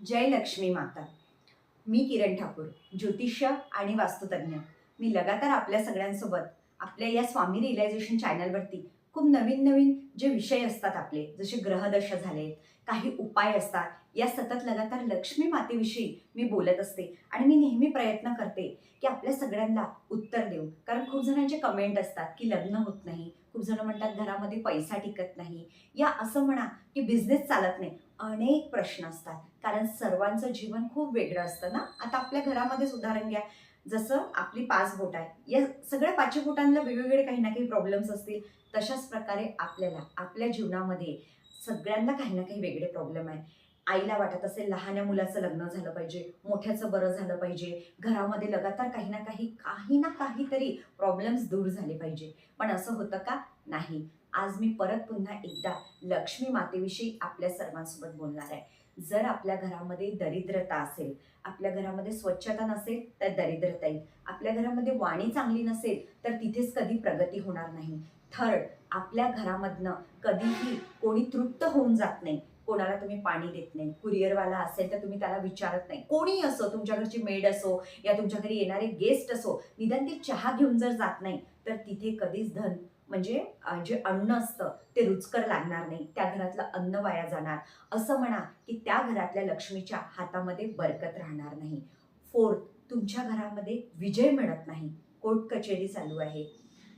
जय लक्ष्मी माता. मी किरण ठाकूर ज्योतिष्य आणि वास्तुतज्ञ. मी लगातार आपल्या सगळ्यांसोबत आपल्या या स्वामी रिअलायझेशन चॅनलवरती खूप नवीन नवीन जे विषय असतात आपले जसे ग्रहदशा झालेत काही उपाय असतात या सतत लगातार लक्ष्मी मातेविषयी मी बोलत असते. आणि मी नेहमी प्रयत्न करते की आपल्या सगळ्यांना उत्तर देऊ कारण खूप जणांचे कमेंट असतात की लग्न होत नाही खूप जण म्हणतात घरामध्ये पैसा टिकत नाही. या असं म्हणा की बिझनेस चालत नाही. अनेक प्रश्न असतात. कारण सर्वांचं जीवन खूप वेगळं असतं ना? आता आपल्या घरामध्येच उदाहरण घ्या. जसं आपली पाच बोट आहे. या सगळ्या पाचवी बोटांना वेगवेगळे काही ना काही प्रॉब्लेम्स असतील. तशाच प्रकारे आपल्याला आपल्या जीवनामध्ये सगळ्यांना काही ना काही वेगळे प्रॉब्लेम आहे. आईला वाटत असेल लहान मुलाचं लग्न झालं पाहिजे मोठ्याचं बरं झालं पाहिजे घरामध्ये लगातार काही ना काही काही ना काहीतरी प्रॉब्लेम्स दूर झाले पाहिजे. पण असं होतं का? नाही. आज मी परत पुन्हा एकदा लक्ष्मी मातेविषयी आपल्या सर्वांसोबत बोलणार आहे. जर आपल्या घरामध्ये दरिद्रता असेल आपल्या घरामध्ये स्वच्छता नसेल तर दरिद्रता येईल. आपल्या घरामध्ये वाणी चांगली नसेल तर तिथेच कधी प्रगती होणार नाही. थर्ड आपल्या घरामधनं कधीही कोणी तृप्त होऊन जात नाही. कोणाला तुम्ही पाणी देत नाही. कुरिअरवाला असेल तर तुम्ही त्याला विचारत नाही. कोणी असो तुमच्या घरची मेड असो या तुमच्या घरी येणारे गेस्ट असो निदान ते चहा घेऊन जर जात नाही तर तिथे कधीच धन म्हणजे जे अन्न असतं ते रुचकर लागणार नाही त्या घरातलं अन्न वाया जाणार. असं म्हणा की त्या घरातल्या लक्ष्मीच्या हातामध्ये बरकत राहणार नाही. फोर्थ तुमच्या घरामध्ये विजय मिळत नाही. कोर्ट कचेरी चालू आहे.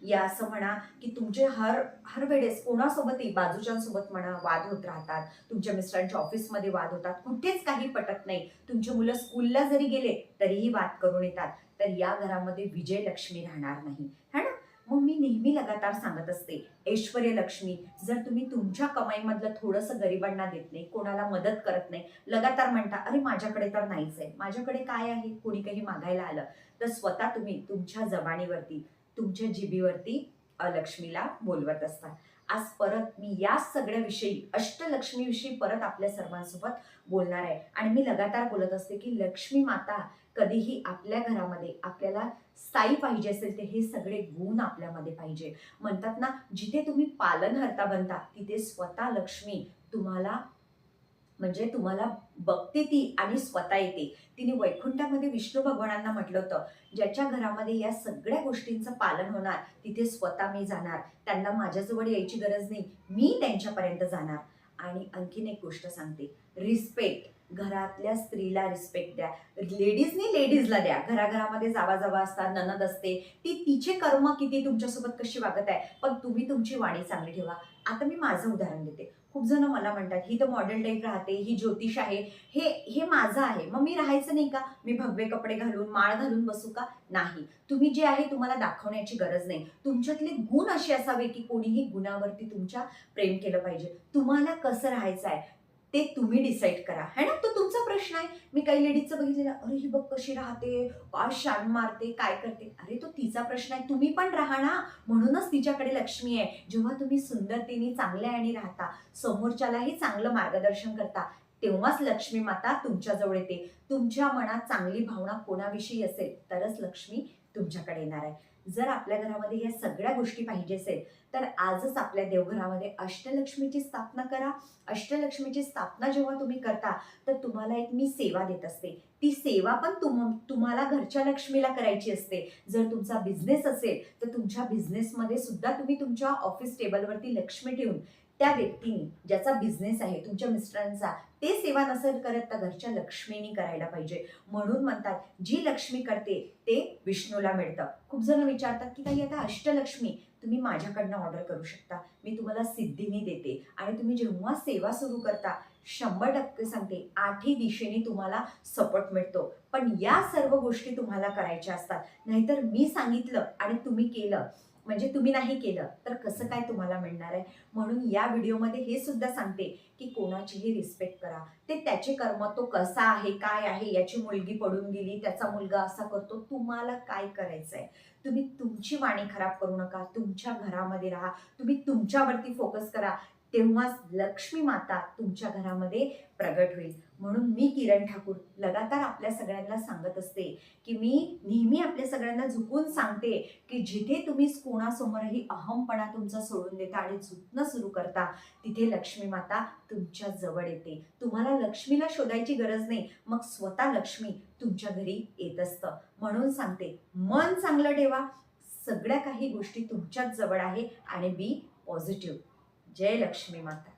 या असं म्हणा की तुमचे हर हर वेळेस कोणासोबतही बाजूच्यांसोबत म्हणा वाद होत राहतात. तुमच्या मिस्टरांच्या ऑफिसमध्ये वाद होतात. कुठेच काही पटत नाही. तुमची मुलं स्कूलला जरी गेले तरीही वाद करून येतात. तर या घरामध्ये विजय लक्ष्मी राहणार नाही. है ना? मग मी नेहमी लगातार सांगत असते ऐश्वर लक्ष्मी जर तुम्ही तुमच्या कमाईमधलं थोडंसं गरिबांना देत नाही कोणाला मदत करत नाही लगातार म्हणता अरे माझ्याकडे तर नाहीच आहे. माझ्याकडे काय आहे? कोणी काही मागायला आलं तर स्वतः तुम्ही तुमच्या जबानीवरती तुमच्या जिबीवरती लक्ष्मीला बोलवत असता. आज परत मी या सगळ्याविषयी अष्टलक्ष्मीविषयी परत आपल्या सर्वांसोबत बोलणार आहे. आणि मी लगातार बोलत असते की लक्ष्मी माता कधीही आपल्या घरामध्ये आपल्याला स्थायी पाहिजे असेल ते हे सगळे गुण आपल्यामध्ये पाहिजे. म्हणतात ना जिथे तुम्ही पालनहर्ता बनता तिथे स्वतः लक्ष्मी तुम्हाला म्हणजे तुम्हाला बघते ती आणि स्वतः येते. तिने वैकुंठामध्ये विष्णू भगवानांना म्हटलं होतं ज्याच्या घरामध्ये या सगळ्या गोष्टींचं पालन होणार तिथे स्वतः मी जाणार. त्यांना माझ्याजवळ यायची गरज नाही. मी त्यांच्यापर्यंत जाणार. आणि आणखीन एक गोष्ट सांगते. रिस्पेक्ट. घरातल्या स्त्रीला रिस्पेक्ट द्या. लेडीजनी लेडीजला द्या. घराघरामध्ये जावा जावा असतात ननद असते. ती तिचे कर्म किती तुमच्यासोबत कशी वागत आहे? पण तुम्ही तुमची वाणी चांगली ठेवा. आता मी माझं उदाहरण देते. खूप जण मला म्हणतात ही तर मॉडेल टाईप राहते ही ज्योतिष आहे हे हे माझं आहे. मग मी राहायचं नाही का? मी भगवे कपडे घालून माळ घालून बसू का? नाही. तुम्ही जे आहे तुम्हाला दाखवण्याची गरज नाही. तुमच्यातले गुण असे असावे की कोणीही गुणावरती तुमच्या प्रेम केलं पाहिजे. तुम्हाला कसं राहायचं आहे ते तुम्ही डिसाईड करा. है ना? प्रश्न आहे मी काही लेडीजचं बघितलेलं. अरे ही बघ कशी राहते. काय शान मारते काय करते. अरे तो तिचा प्रश्न आहे. तुम्ही पण राहा ना. म्हणूनच तिच्याकडे लक्ष्मी आहे. जेव्हा तुम्ही सुंदरतेने चांगल्या आणि राहता समोरच्यालाही चांगलं मार्गदर्शन करता तेव्हाच लक्ष्मी माता तुमच्याजवळ येते. तुमच्या मनात चांगली भावना कोणाविषयी असेल तरच लक्ष्मी तुमच्याकडे येणार आहे. जर आपल्या घरामध्ये या सगळ्या गोष्टी पाहिजे असेल तर आजच आपल्या देवघरामध्ये अष्टलक्ष्मीची स्थापना करा. अष्टलक्ष्मीची स्थापना जेव्हा तुम्ही करता तर तुम्हाला एक मी सेवा देत असते. ती सेवा पण तुम तुम्हाला घरच्या लक्ष्मीला करायची असते. जर तुमचा बिझनेस असेल तर तुमच्या बिझनेसमध्ये सुद्धा तुम्ही तुमच्या ऑफिस टेबलवरती लक्ष्मी ठेवून त्या व्यक्तीने ज्याचा बिझनेस आहे तुमच्या मिस्टरांचा ते सेवा नसेल करत तर घरच्या लक्ष्मीनी करायला पाहिजे. म्हणून म्हणतात जी लक्ष्मी करते ते विष्णूला मिळतं. खूप जण विचारतात की काही आता अष्टलक्ष्मी तुम्ही माझ्याकडनं ऑर्डर करू शकता. मी तुम्हाला सिद्धीनी देते. आणि तुम्ही जेव्हा सेवा सुरू करता शंभर टक्के सांगते आठही दिशेने तुम्हाला सपोर्ट मिळतो. पण या सर्व गोष्टी तुम्हाला करायच्या असतात. नाहीतर मी सांगितलं आणि तुम्ही केलं म्हणजे तुम्ही नाही केलं तर कसं काय तुम्हाला मिळणार आहे? म्हणून या व्हिडिओमध्ये हे सुद्धा सांगते की कोणाचीही रिस्पेक्ट करा. ते त्याचे कर्म तो कसा आहे काय आहे याची मुलगी पडून गेली त्याचा मुलगा असा करतो तुम्हाला काय करायचं आहे? तुम्ही तुमची वाणी खराब करू नका तुमच्या घरामध्ये राहा तुम्ही तुमच्यावरती फोकस करा. तेव्हाच लक्ष्मी माता तुमच्या घरामध्ये प्रगट होईल. म्हणून मी किरण ठाकूर लगातार आपल्या सगळ्यांना सांगत असते की मी नेहमी आपल्या सगळ्यांना झुकून सांगते की जिथे तुम्ही कोणासमोरही अहमपणा तुमचा सोडून देता आणि झुकणं सुरू करता तिथे लक्ष्मी माता तुमच्या जवळ येते. तुम्हाला लक्ष्मीला शोधायची गरज नाही. मग स्वतः लक्ष्मी तुमच्या घरी येत असतं. म्हणून सांगते मन चांगलं ठेवा. सगळ्या काही गोष्टी तुमच्याच जवळ आहे आणि बी पॉझिटिव्ह जय लक्ष्मी माता.